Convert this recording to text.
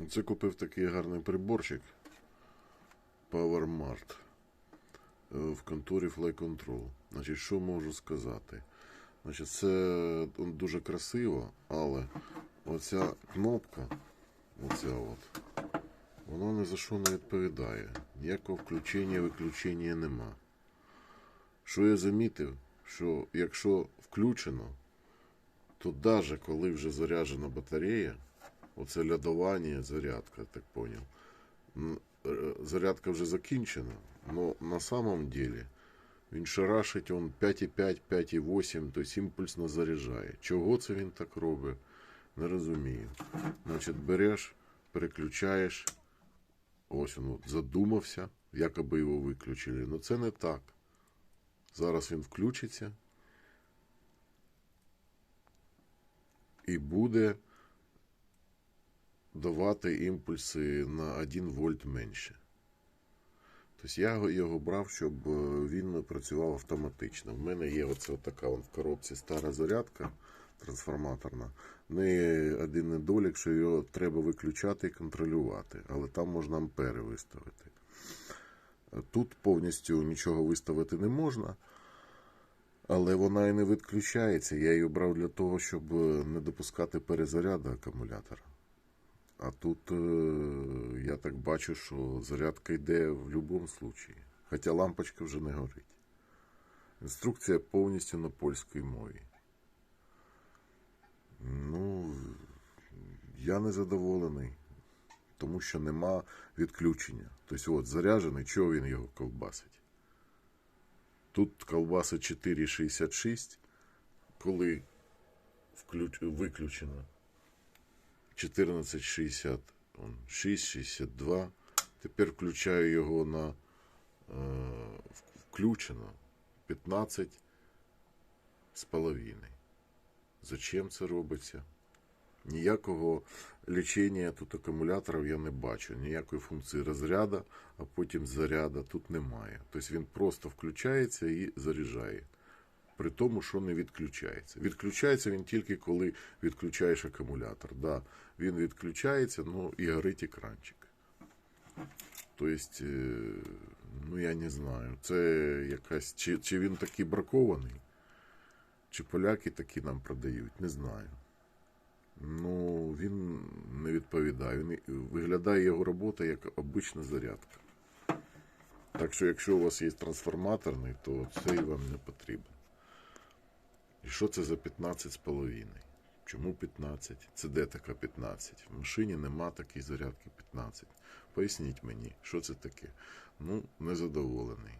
Оце купив такий гарний приборчик PowerMart е, в конторі Fly Control. Значить, що можу сказати? Значить, це дуже красиво, але оця кнопка, оця от, вона ні за що не відповідає. Ніякого включення, виключення нема. Що я замітив, що якщо включено, то навіть коли вже заряджена батарея, оце лядування, зарядка, так поняв. е, Зарядка вже закінчена, але на самом деле він шарашить он 5,5, 5,8, тобто імпульсно заряджає. Чого це він так робить? Не розумію. Значить, береш, переключаєш. Ось він от задумався, якоби його виключили. Ну це не так. Зараз він включиться і буде давати імпульси на 1 вольт менше. Тобто я його- брав, щоб е, він працював автоматично. В мене є оце така в коробці стара зарядка трансформаторна. В неї один недолік, що його треба виключати і контролювати, але там можна ампери виставити. Тут повністю нічого виставити не можна, але вона і не відключається. Я її брав для того, щоб е, не допускати перезаряду акумулятора. А тут е, я так бачу, що зарядка йде в будь-якому випадку. Хоча лампочка вже не горить. Інструкція повністю на польській мові. Ну, я не задоволений, тому що нема відключення. Тобто, от заряджений, чого він його ковбасить? Тут ковбасить 4,66, коли виключено. 14,60, 6,62. Тепер включаю його на е, включено 15 з половиною. Зачем це робиться? Ніякого лічення тут акумуляторів я не бачу. Ніякої функції розряду, а потім заряду тут немає. Тобто він просто включається і заряджає. При тому, що не відключається. Відключається він тільки коли відключаєш акумулятор. Да, він відключається, ну і горить екранчик. Тобто, е, ну я не знаю, це якась. Чи, чи він такий бракований, чи поляки такі нам продають, не знаю. Ну, він не відповідає. Він виглядає його робота як обична зарядка. Так що, якщо у вас є трансформаторний, то цей вам не потрібен. І що це за 15 з половиною? Чому 15? Це де така 15? В машині нема такої зарядки 15. Поясніть мені, що це таке? Ну, незадоволений.